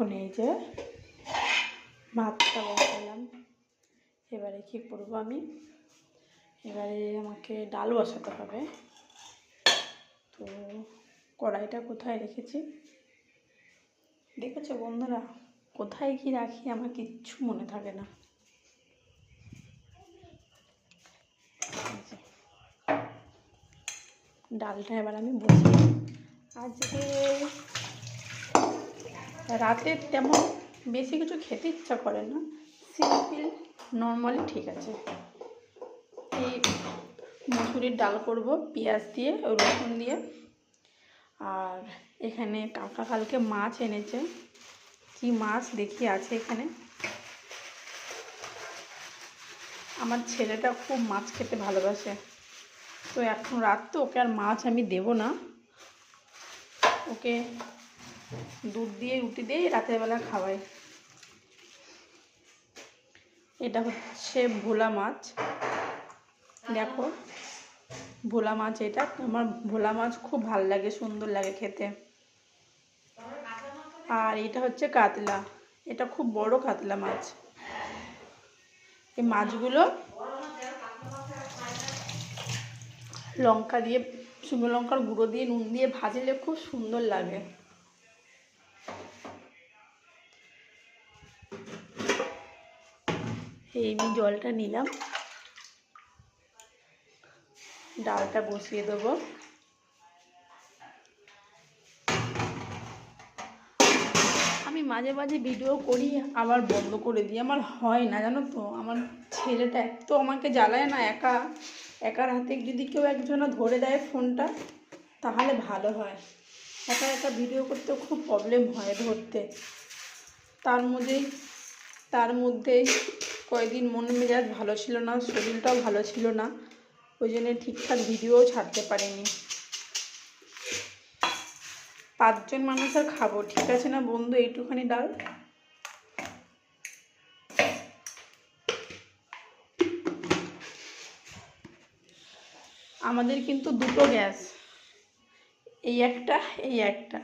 এখন এই যে ভাতটা বসালাম। এবারে কি করব আমি? এবারে আমাকে ডাল বসাতে হবে। তো কড়াইটা কোথায় রেখেছি? দেখেছ বন্ধুরা? কোথায় কি রাখি আমার কিচ্ছু মনে থাকে না। ডালটা এবার আমি বসি আজকে রাতে তেমন বেশি কিছু খেতে ইচ্ছা করে না। সিম্পল নর্মালি ঠিক আছে। এই মুসুরির ডাল করব, পেঁয়াজ দিয়ে, রসুন দিয়ে। আর এখানে কাকা কালকে মাছ এনেছে। কি মাছ দেখি আছে এখানে। আমার ছেলেটা খুব মাছ খেতে ভালোবাসে। তো এখন রাত তো, ওকে আর মাছ আমি দেব না। ওকে দুধ দিয়ে, রুটি দিয়ে রাতের বেলা খাওয়াই। এটা হচ্ছে ভোলা মাছ। দেখো, ভোলা মাছ এটা। আমার ভোলা মাছ খুব ভালো লাগে, সুন্দর লাগে খেতে। আর এটা হচ্ছে কাতলা। এটা খুব বড় কাতলা মাছ। এই মাছগুলো লঙ্কা দিয়ে, শুকনো লঙ্কার গুঁড়ো দিয়ে, নুন দিয়ে ভাজলে খুব সুন্দর লাগে। এই আমি জলটা নিলাম। ডালটা বসিয়ে দেবো। আমি মাঝে মাঝে ভিডিও করি, আবার বন্ধ করে দিই। আমার হয় না, জানো তো? আমার ছেলেটা এত আমাকে জ্বালায় না, একা, একার হাতে যদি কেউ একজনা ধরে দেয় ফোনটা, তাহলে ভালো হয়। একা একা ভিডিও করতে খুব প্রবলেম হয় ধরতে। তার মধ্যেই তার মধ্যে কয়েকদিন মন মেজাজ ভালো ছিল না, শরীরটাও ভালো ছিল না, ওই জন্য ঠিকঠাক ভিডিওও ছাড়তে পারিনি। পাঁচজন মানুষ আর খাব, ঠিক আছে না বন্ধু? এইটুখানি ডাল। আমাদের কিন্তু দুটো গ্যাস। এই একটা এই একটা।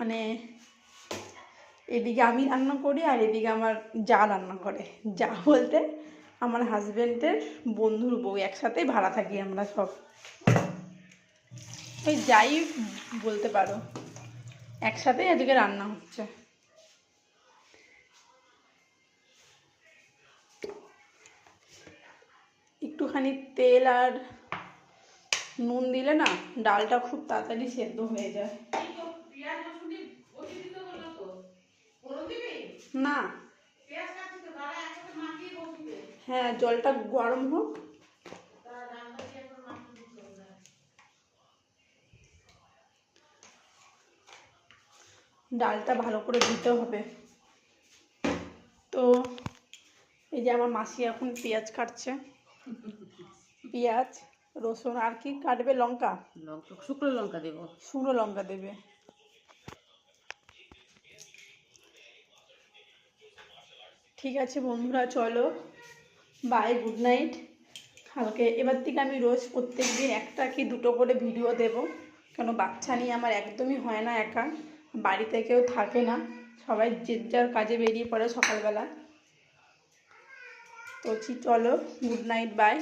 মানে এদিকে আমি রান্না করি আর এদিকে আমার যা রান্না করে। যা বলতে আমার হাজব্যান্ডের বন্ধুর বউ, একসাথেই ভাড়া থাকি আমরা সব। ওই যাই বলতে পারো, একসাথেই আজকে রান্না হচ্ছে। একটুখানি তেল আর নুন দিলে না ডালটা খুব তাড়াতাড়ি সেদ্ধ হয়ে যায়। না। হ্যাঁ জলটা গরম হোক। ডালটা ভালো করে দিতে হবে। তো এই যে আমার মাসি এখন পেঁয়াজ কাটছে। পেঁয়াজ রসুন আর কি কাটবে? লঙ্কা? লঙ্কা শুকনো লঙ্কা দেবো। শুকনো লঙ্কা দেবে। ঠিক আছে বন্ধুরা চলো। বাই গুড নাইট কালকে এবার থেকে আমি রোজ প্রত্যেক দিন একটা কি দুটো করে ভিডিও দেব। কেন বাচ্চা নিয়ে আমার একদমই হয় না একা। বাড়িতে কেউ থাকে না। সবাই যে যার কাজে বেরিয়ে পড়ে সকালবেলা। তো চলো গুড নাইট বাই